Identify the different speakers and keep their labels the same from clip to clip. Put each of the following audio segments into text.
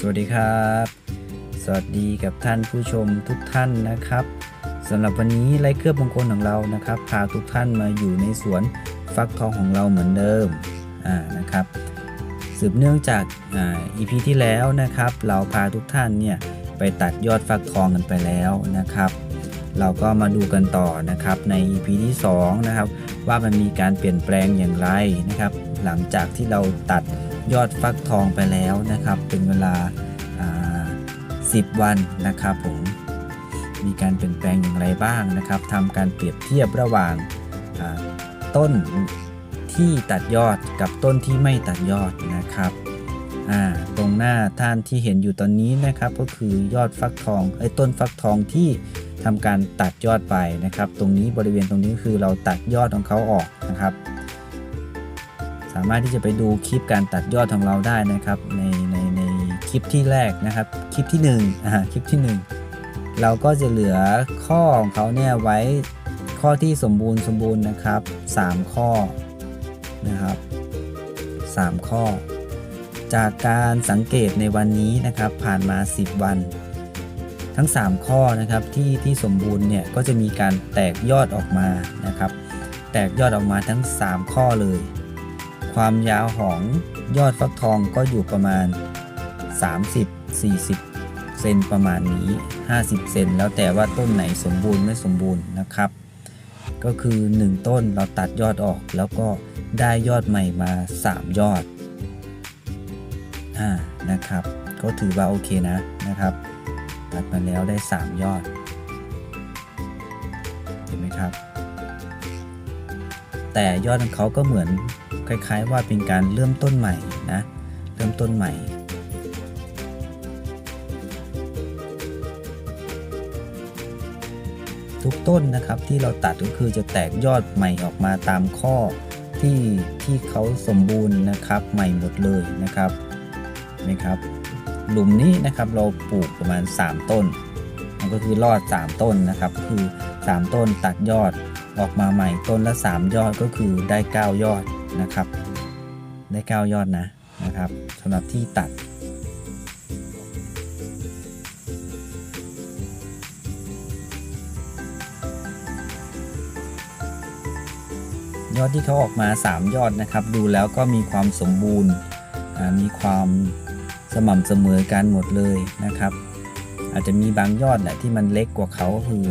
Speaker 1: สวัสดีครับ สวัสดีกับท่านผู้ชมทุกท่านนะครับสำหรับวันนี้ไล่เครือบมงคลของเรานะครับ พาทุกท่านมาอยู่ในสวนฟักทองของเราเหมือนเดิมอ่านะครับ สืบเนื่องจากอ่า EP ที่แล้วนะครับ เราพาทุกท่านเนี่ยไปตัดยอดฟักทองกันไปแล้วนะครับ เราก็มาดูกันต่อนะครับใน EP ที่2นะครับว่ามันมีการเปลี่ยนแปลงอย่างไรนะครับ หลังจากที่เราตัด ยอดฟักทองไปแล้วนะครับ เป็นเวลาา10 วันนะครับผมมีการเปลี่ยนแปลงอย่างไรบ้างนะครับทำการเปรียบเทียบระหว่างาต้นที่ตัดยอดกับต้นที่ไม่ตัดยอดนะครับตรงหน้าท่านที่เห็นอยู่ตอนนี้นะครับ ก็คือยอดฟักทองไอ้ต้นฟักทองที่ทำการตัดยอดไปนะครับ ตรงนี้บริเวณตรงนี้คือเราตัดยอดของเขาออกนะครับามารถที่จะไปดูคลิปการตัดยอดของเราได้นะครับในในในคลิปที่แรกนะครับ คลิปที่1อ่าคลิปที่ 1 เราก็จะเหลือข้อของเขาเนี่ยไว้ข้อที่สมบูรณ์สมบูรณ์นะครับ 3 ข้อนะครับ 3 ข้อ จากการสังเกตในวันนี้นะครับผ่านมา 10 วัน ทั้ง 3 ข้อนะครับที่ที่สมบูรณ์เนี่ยก็จะมีการแตกยอดออกมานะครับ แตกยอดออกมาทั้ง 3 ข้อเลย ความยาวของยอดฟักทองก็อยู่ประมาณ 30-40 เซนประมาณนี้ 50 เซนแล้วแต่ว่าต้นไหนสมบูรณ์ไม่สมบูรณ์นะครับ ก็คือ 1 ต้นเราตัดยอดออกแล้วก็ได้ยอดใหม่มา 3 ยอดอ่านะครับ ก็ถือว่าโอเคนะนะครับ ตัดมาแล้วได้ 3 ยอด เห็นไหมครับ แต่ยอดของเขาก็เหมือน คล้ายๆ ว่าเป็นการเริ่มต้นใหม่นะเริ่มต้นใหม่ทุกต้นนะครับที่เราตัดก็คือจะแตกยอดใหม่ออกมาตามข้อที่ที่เขาสมบูรณ์นะครับใหม่หมดเลยนะครับนะครับหลุมนี้นะครับเราปลูกประมาณ 3 ต้นมันก็คือรอด 3 ต้นนะครับก็คือ 3 ต้นตัดยอดออกมาใหม่ต้นละ 3 ยอดก็คือได้ 9 ยอด นะครับ ได้ 9 ยอดนะนะครับสำหรับที่ตัด ยอดที่เขาออกมา 3 ยอดนะครับ ดูแล้วก็มีความสมบูรณ์มีความสม่ำเสมอกันหมดเลยนะครับ อาจจะมีบางยอดแหละที่มันเล็กกว่าเขาก็คือ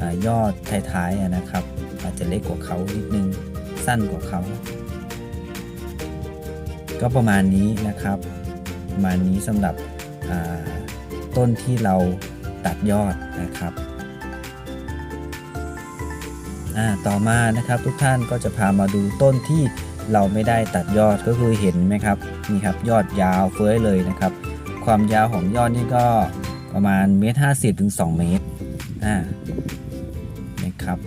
Speaker 1: อยอดท้ายๆนะครับ อาจจะเล็กกว่าเขานิดนึงสั้นกว่าเขา ก็ประมาณนี้นะครับประมาณนี้สำหรับต้นที่เราตัดยอดนะครับต่อมานะครับทุกท่านก็จะพามาดูต้นที่เราไม่ได้ตัดยอดก็คือเห็นไหมครับนี่ครับยอดยาวเฟ้ยเลยนะครับ ความยาวของยอดนี่ก็ประมาณเมตรห้าสิบถึงสองเมตรอ่านะครับ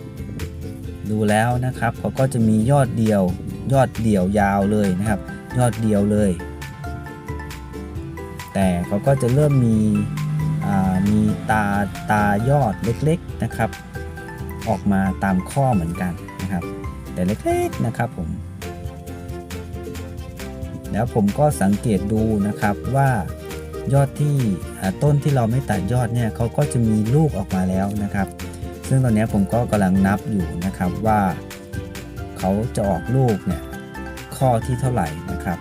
Speaker 1: ดูแล้วนะครับเขาก็จะมียอดเดียวยอดเดี่ยวยาวเลยนะครับ ยอดเดียวเลย แต่เขาก็จะเริ่มมีมีตาตายอดเล็กๆนะครับ ออกมาตามข้อเหมือนกันนะครับ แต่เล็กๆนะครับผม แล้วผมก็สังเกตดูนะครับว่ายอดที่ต้นที่เราไม่ตัดยอดเนี่ยเขาก็จะมีลูกออกมาแล้วนะครับ ซึ่งตอนนี้ผมก็กำลังนับอยู่นะครับว่าเขาจะออกลูกเนี่ย ข้อที่เท่าไหร่นะครับ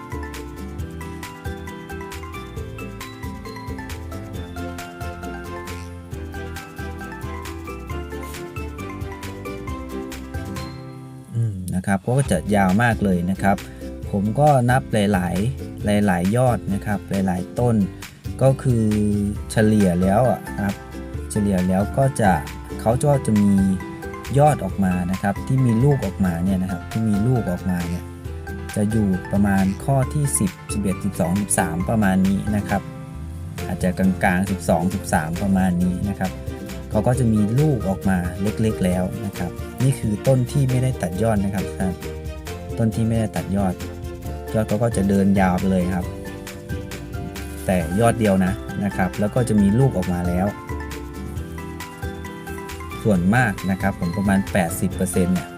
Speaker 1: อืมนะครับก็จะยาวมากเลยนะครับ ผมก็นับหลาย ๆ หลาย ๆ ยอดนะครับ หลาย ๆ ต้น ก็คือเฉลี่ยแล้วอะครับ เฉลี่ยแล้วก็จะเขาก็จะมียอดออกมานะครับ ที่มีลูกออกมาเนี่ยนะครับ ที่มีลูกออกมาเนี่ย จะอยู่ประมาณข้อที่ 10 11 12 13 ประมาณนี้นะครับ อาจจะกลางๆ 12 13 ประมาณนี้นะครับเขาก็จะมีลูกออกมาเล็กๆแล้วนะครับ นี่คือต้นที่ไม่ได้ตัดยอดนะครับท่านต้นที่ไม่ได้ตัดยอด ยอดเขาก็จะเดินยาวไปเลยครับ แต่ยอดเดียวนะนะครับ แล้วก็จะมีลูกออกมาแล้ว ส่วนมากนะครับผมประมาณ 80%เนี่ย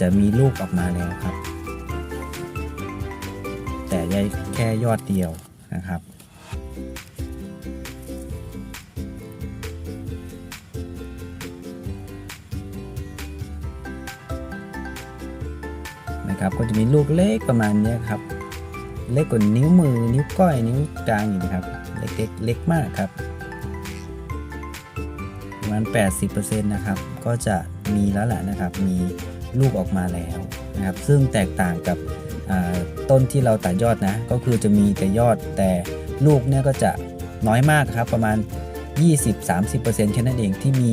Speaker 1: จะมีลูกออกมาแล้วครับ แต่แค่ยอดเดียวนะครับ นะครับก็จะมีลูกเล็กประมาณนี้ครับ เล็กกว่านิ้วมือ นิ้วก้อยนิ้วกลางอยู่นะครับ เล็กๆเล็กมากครับประมาณ80%นะครับ ก็จะมีแล้วแหละนะครับ มี ลูกออกมาแล้วนะครับ ซึ่งแตกต่างกับต้นที่เราตัดยอดนะ ก็คือจะมีแต่ยอดแต่ลูกเนี่ยก็จะน้อยมากครับ ประมาณ 20-30%แค่นั้นเองที่มี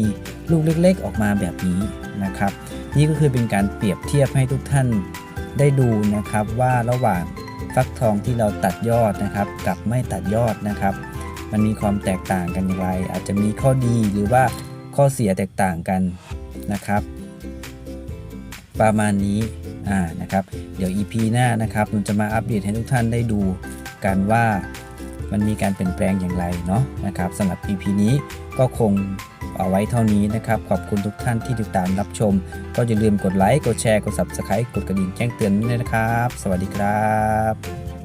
Speaker 1: ลูกเล็กๆ ออกมาแบบนี้นะครับ นี่ก็คือเป็นการเปรียบเทียบให้ทุกท่านได้ดูนะครับว่าระหว่างฟักทองที่เราตัดยอดนะครับ กับไม่ตัดยอดนะครับ มันมีความแตกต่างกันอย่างไร อาจจะมีข้อดีหรือว่าข้อเสียแตกต่างกันนะครับ ประมาณนี้อ่านะครับ เดี๋ยว EP หน้านะครับนนจะมาอัปเดตให้ทุกท่านได้ดูกันว่ามันมีการเปลี่ยนแปลงอย่างไรเนาะนะครับสำหรับ EP นี้ก็คงเอาไว้เท่านี้นะครับ ขอบคุณทุกท่านที่ติดตามรับชม ก็อย่าลืมกดไลค์ กดแชร์ กด Subscribe กดกระดิ่งแจ้งเตือนด้วยนะครับ สวัสดีครับ